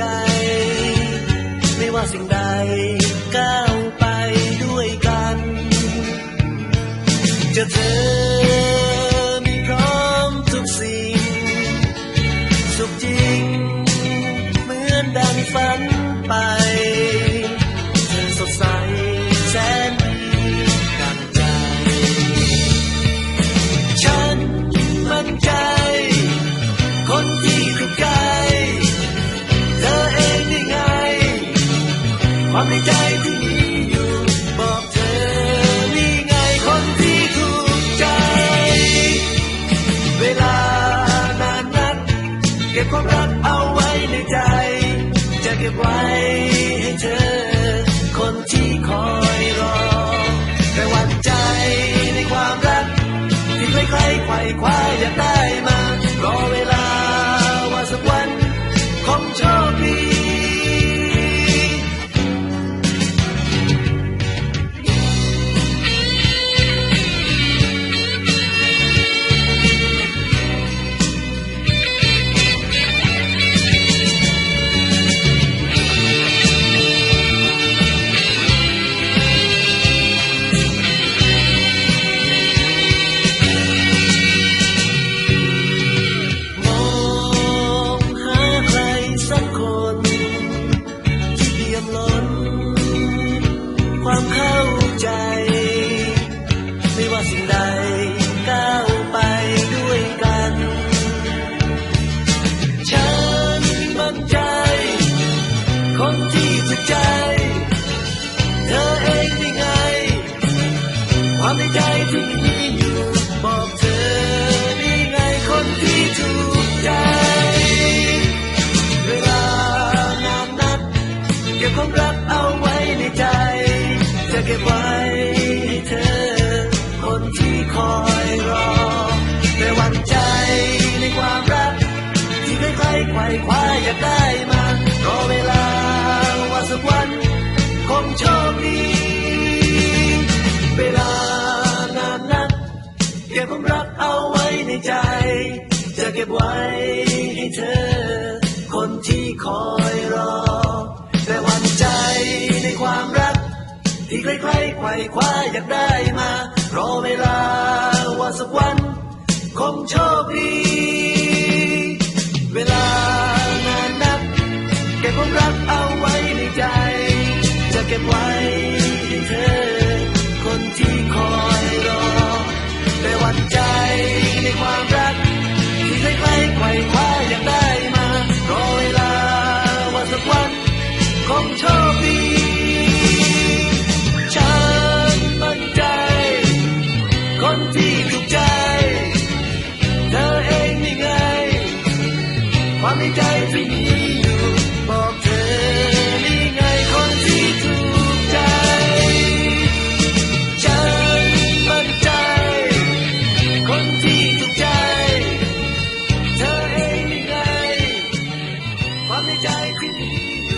จ ไม่ว่าสิ่งใดก้าวไปด้วยกัน จะเธอมีพร้อมทุกสิ่ง สุขจริง เหมือนดังฝันไป ในใจที่มีอยู่ บอกเธอนี่ไงคนที่ถูกใจ เวลานานนักเก็บความรักเอาไว้ในใจ จะเก็บไว้ให้เธอ คนที่คอยรอ แต่วันใจในความรัก ที่ใครๆไขว่คว้าอยากได้ ล้น ความเข้าใจากได้มารอเวลาว่าสักวันคงโชคดีเวลานานนักเก็บความรักเอาไว้ในใจ จะเก็บไว้ให้เธอ คนที่คอยรอ แต่หวั่นใจในความรัก ที่ใครๆไขว่คว้าอยากได้มา รอเวลาว่าสักวัน คงโชคดี เ I believe.